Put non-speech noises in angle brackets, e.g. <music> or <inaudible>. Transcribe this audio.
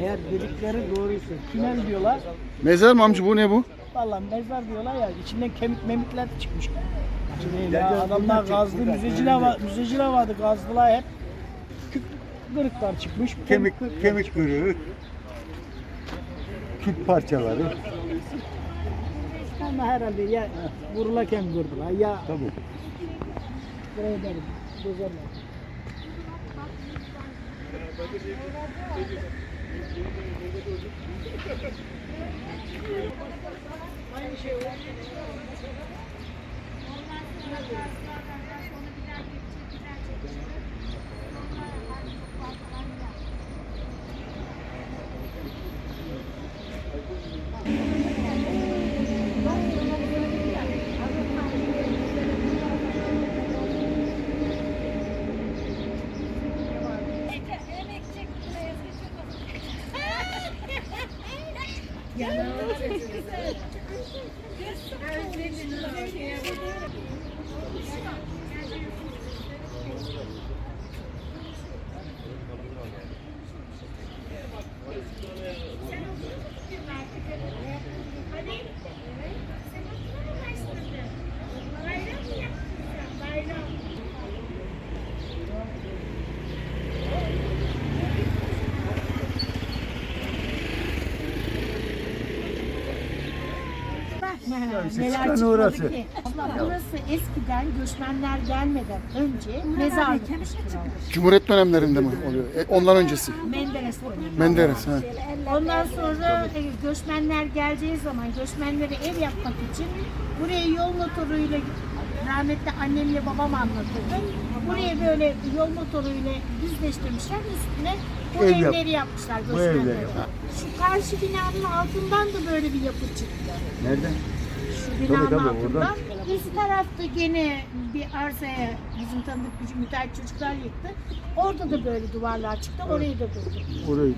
Eğer dedikleri doğruysa tünel diyorlar. Mezar mı amca bu ne bu? Vallahi mezar diyorlar ya içinden kemik memikler de çıkmış. Şimdi ya adamlar gazdı, müzeciler, var, müzeciler vardı gazdılar hep. Küp kırıklar çıkmış. Kemik kemik kırığı, küp parçaları. Ama herhalde ya vurulaken kırdılar ya Tabii. buraya derim. Aynı şey oldu. Ondan sonra Yeah. <laughs> Çıkan çıkmadı orası. ki. Abla burası eskiden göçmenler gelmeden önce mezarlıkmış. Cumhuriyet dönemlerinde mi oluyor? E, ondan öncesi. Menderes dönemi. Menderes. Ha. Ondan sonra e, göçmenler geleceği zaman göçmenlere ev yapmak için buraya yol motoruyla rahmetli annemle babam anlatırdı. Buraya böyle yol motoruyla düzleştirmişler üstüne bu Ev yap- evleri yapmışlar bu evleri göçmenlere. yap- Şu karşı binanın altından da böyle bir yapı çıktı. Nereden? Şu binanın tabii, altından. oradan. Üst tarafta gene bir arsaya bizim tanıdık bir müteahhit çocuklar yıktı. Orada da böyle duvarlar çıktı. Orayı da durduk. Orayı.